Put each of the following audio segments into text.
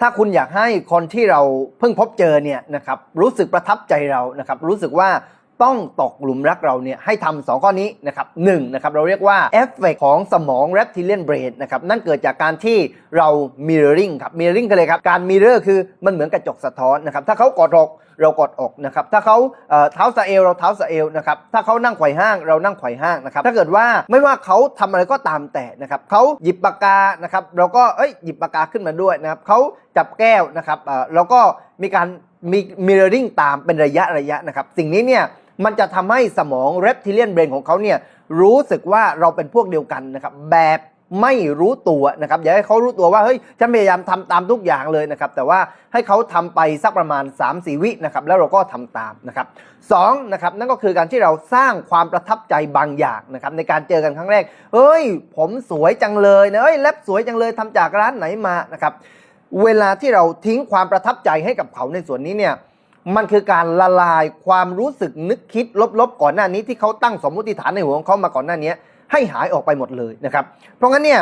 ถ้าคุณอยากให้คนที่เราเพิ่งพบเจอเนี่ยนะครับรู้สึกประทับใจเรานะครับรู้สึกว่า ต้องตกหลุมรักเราเนี่ยให้ทำสองข้อนี้นะครับหนึ่งนะครับเราเรียกว่าเอฟเฟกของสมอง reptilian brain นะครับนั่นเกิดจากการที่เรา mirroring ครับ mirroring กันเลยครับ การ mirror คือมันเหมือนกระจกสะท้อนนะครับถ้าเขากอดอกเรากอดอกนะครับถ้าเขาเท้าสะเอวเราเท้าสะเอวนะครับถ้าเขานั่งไขว่ห้างเรานั่งไขว่ห้างนะครับถ้าเกิดว่าไม่ว่าเขาทำอะไรก็ตามแต่นะครับเขาหยิบปากกานะครับเราก็เอ้ยหยิบปากกาขึ้นมาด้วยนะครับเขาจับแก้วนะครับเราก็ มีการมี mirroring ตามเป็นระยะระยะนะครับ สิ่งนี้เนี่ยมันจะทำให้สมอง reptilian brain ของเขาเนี่ยรู้สึกว่าเราเป็นพวกเดียวกันนะครับ แบบไม่รู้ตัวนะครับ อย่าให้เขารู้ตัวว่าเฮ้ยฉันพยายามทำตามทุกอย่างเลยนะครับ แต่ว่าให้เขาทำไปสักประมาณ 3-4 วินะครับ แล้วเราก็ทำตามนะครับสองนะครับนั่นก็คือการที่เราสร้างความประทับใจบางอย่างนะครับ ในการเจอกันครั้งแรกเฮ้ย ผมสวยจังเลยนะเฮ้ยเล็บสวยจังเลยทำจากร้านไหนมานะครับ เวลาที่เราทิ้งความประทับใจให้กับเขาในส่วนนี้เนี่ยมันคือการละลายความรู้สึกนึกคิดลบๆ ก่อนหน้านี้ที่เขาตั้งสมมติฐานในหัวของเขามาก่อนหน้านี้ ให้หายออกไปหมดเลยนะครับ เพราะงั้นเนี่ย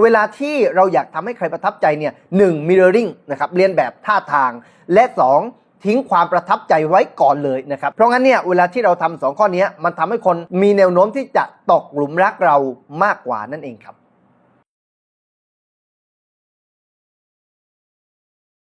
เวลาที่เราอยากทำให้ใครประทับใจเนี่ยหนึ่ง mirroring นะครับเรียนแบบท่าทาง และสองทิ้งความประทับใจไว้ก่อนเลยนะครับ เพราะงั้นเนี่ยเวลาที่เราทำสองข้อนี้มันทำให้คนมีแนวโน้มที่จะตกหลุมรักเรามากกว่านั่นเองครับ